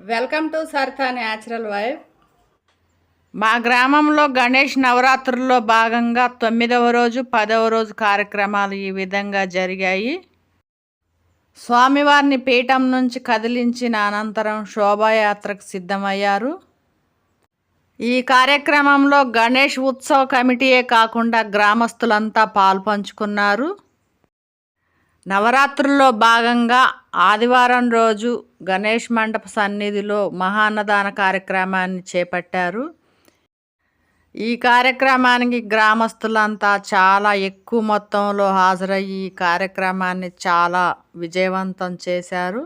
Welcome to Saritha natural wife మా గ్రామంలో గణేష్ నవరాత్రుల్లో భాగంగా తొమ్మిదవ రోజు పదవ రోజు కార్యక్రమాలు ఈ విధంగా జరిగాయి. స్వామివారిని పీఠం నుంచి కదిలించిన అనంతరం శోభాయాత్రకు సిద్ధమయ్యారు. ఈ కార్యక్రమంలో గణేష్ ఉత్సవ కమిటీయే కాకుండా గ్రామస్తులంతా పాల్పంచుకున్నారు. నవరాత్రుల్లో భాగంగా ఆదివారం రోజు గణేష్ మండప సన్నిధిలో మహాన్నదాన కార్యక్రమాన్ని చేపట్టారు. ఈ కార్యక్రమానికి గ్రామస్తులంతా చాలా ఎక్కువ మొత్తంలో హాజరయ్యి ఈ కార్యక్రమాన్ని చాలా విజయవంతం చేశారు.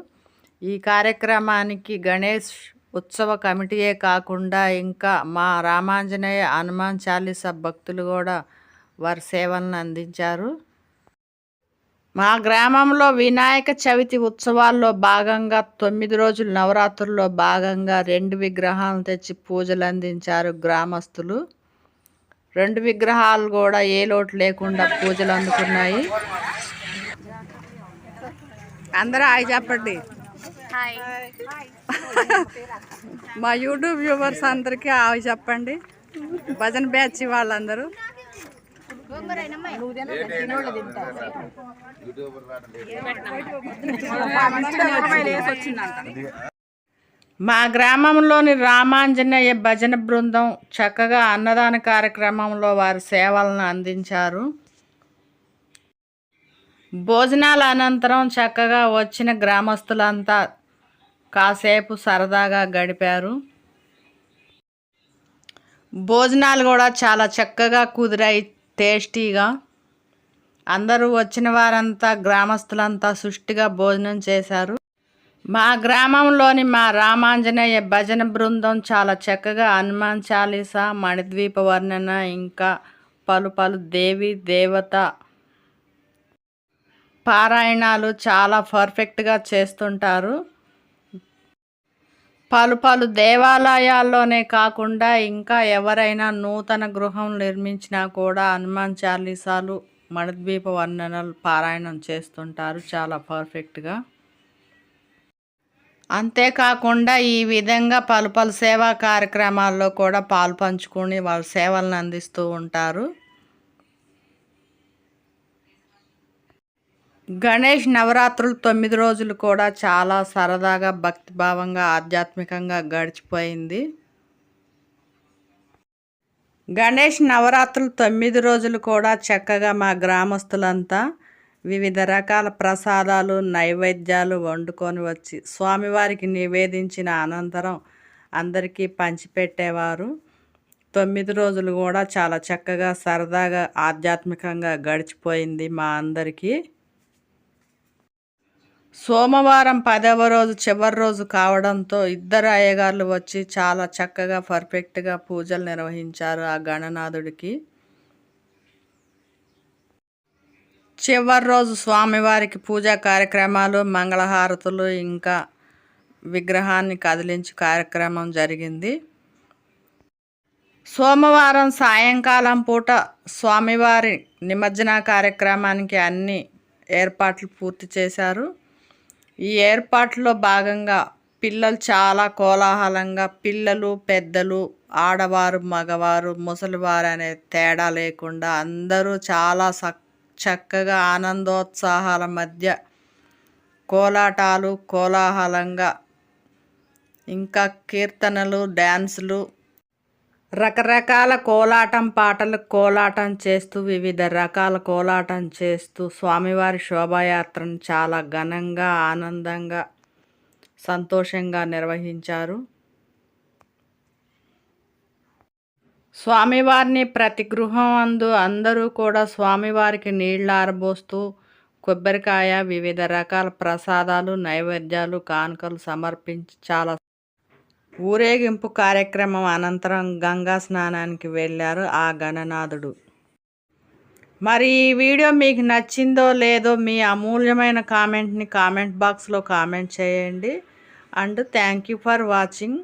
ఈ కార్యక్రమానికి గణేష్ ఉత్సవ కమిటీయే కాకుండా ఇంకా మా రామాంజనేయ హనుమాన్ చాలీసా భక్తులు కూడా వారి సేవలను అందించారు. మా గ్రామంలో వినాయక చవితి ఉత్సవాల్లో భాగంగా తొమ్మిది రోజుల నవరాత్రుల్లో భాగంగా రెండు విగ్రహాలను తెచ్చి పూజలు అందించారు గ్రామస్తులు. రెండు విగ్రహాలు కూడా ఏ లోటు లేకుండా పూజలు అందుకున్నాయి. అందరూ హాయ్ చెప్పండి. మా యూట్యూబ్ వ్యూవర్స్ అందరికీ హాయ్ చెప్పండి. భజన బ్యాచ్ వాళ్ళందరూ. మా గ్రామంలోని రామాంజనేయ భజన బృందం చక్కగా అన్నదాన కార్యక్రమంలో వారి సేవలను అందించారు. భోజనాల అనంతరం చక్కగా వచ్చిన గ్రామస్తులంతా కాసేపు సరదాగా గడిపారు. భోజనాలు కూడా చాలా చక్కగా కుదిరాయి. టేస్టీగా అందరూ వచ్చిన వారంతా గ్రామస్తులంతా సుష్టిగా భోజనం చేశారు. మా గ్రామంలోని మా రామాంజనేయ భజన బృందం చాలా చక్కగా హనుమాన్ చాలీసా మణిద్వీప వర్ణన ఇంకా పలు పలు దేవి దేవత పారాయణాలు చాలా పర్ఫెక్ట్గా చేస్తుంటారు. పలు పలు దేవాలయాల్లోనే కాకుండా ఇంకా ఎవరైనా నూతన గృహం నిర్మించినా కూడా హనుమాన్ చాలీసాలు మణద్వీప వర్ణనలు పారాయణం చేస్తుంటారు చాలా పర్ఫెక్ట్గా. అంతేకాకుండా ఈ విధంగా పలు పలు సేవా కార్యక్రమాల్లో కూడా పాలుపంచుకొని వాళ్ళ సేవలను అందిస్తూ ఉంటారు. గణేష్ నవరాత్రులు తొమ్మిది రోజులు కూడా చాలా సరదాగా భక్తిభావంగా ఆధ్యాత్మికంగా గడిచిపోయింది. గణేష్ నవరాత్రులు తొమ్మిది రోజులు కూడా చక్కగా మా గ్రామస్తులంతా వివిధ రకాల ప్రసాదాలు నైవేద్యాలు వండుకొని వచ్చి స్వామివారికి నివేదించిన అనంతరం అందరికీ పంచిపెట్టేవారు. తొమ్మిది రోజులు కూడా చాలా చక్కగా సరదాగా ఆధ్యాత్మికంగా గడిచిపోయింది మా అందరికీ. సోమవారం పదవ రోజు చివరి రోజు కావడంతో ఇద్దరు అయ్యగారులు వచ్చి చాలా చక్కగా పర్ఫెక్ట్గా పూజలు నిర్వహించారు ఆ గణనాథుడికి. చివరి రోజు స్వామివారికి పూజా కార్యక్రమాలు మంగళహారతులు ఇంకా విగ్రహాన్ని కదిలించి కార్యక్రమం జరిగింది. సోమవారం సాయంకాలం పూట స్వామివారి నిమజ్జన కార్యక్రమానికి అన్ని ఏర్పాట్లు పూర్తి చేశారు. ఈ ఏర్పాట్లో భాగంగా పిల్లలు చాలా కోలాహలంగా పిల్లలు పెద్దలు ఆడవారు మగవారు ముసలివారు అనే తేడా లేకుండా అందరూ చాలా సక్ చక్కగా ఆనందోత్సాహాల మధ్య కోలాటాలు కోలాహలంగా ఇంకా కీర్తనలు డ్యాన్సులు రకరకాల కోలాటం పాటలు కోలాటం చేస్తూ వివిధ రకాల కోలాటం చేస్తూ స్వామివారి శోభాయాత్రను చాలా ఘనంగా ఆనందంగా సంతోషంగా నిర్వహించారు. స్వామివారిని ప్రతి గృహం అందు అందరూ కూడా స్వామివారికి నీళ్ళు ఆరబోస్తూ కొబ్బరికాయ వివిధ రకాల ప్రసాదాలు నైవేద్యాలు కానుకలు సమర్పించి చాలా ఊరేగింపు కార్యక్రమం అనంతరం గంగా స్నానానికి వెళ్ళారు ఆ గణనాథుడు. మరి ఈ వీడియో మీకు నచ్చిందో లేదో మీ అమూల్యమైన కామెంట్ని కామెంట్ బాక్స్లో కామెంట్ చేయండి. And thank you for watching.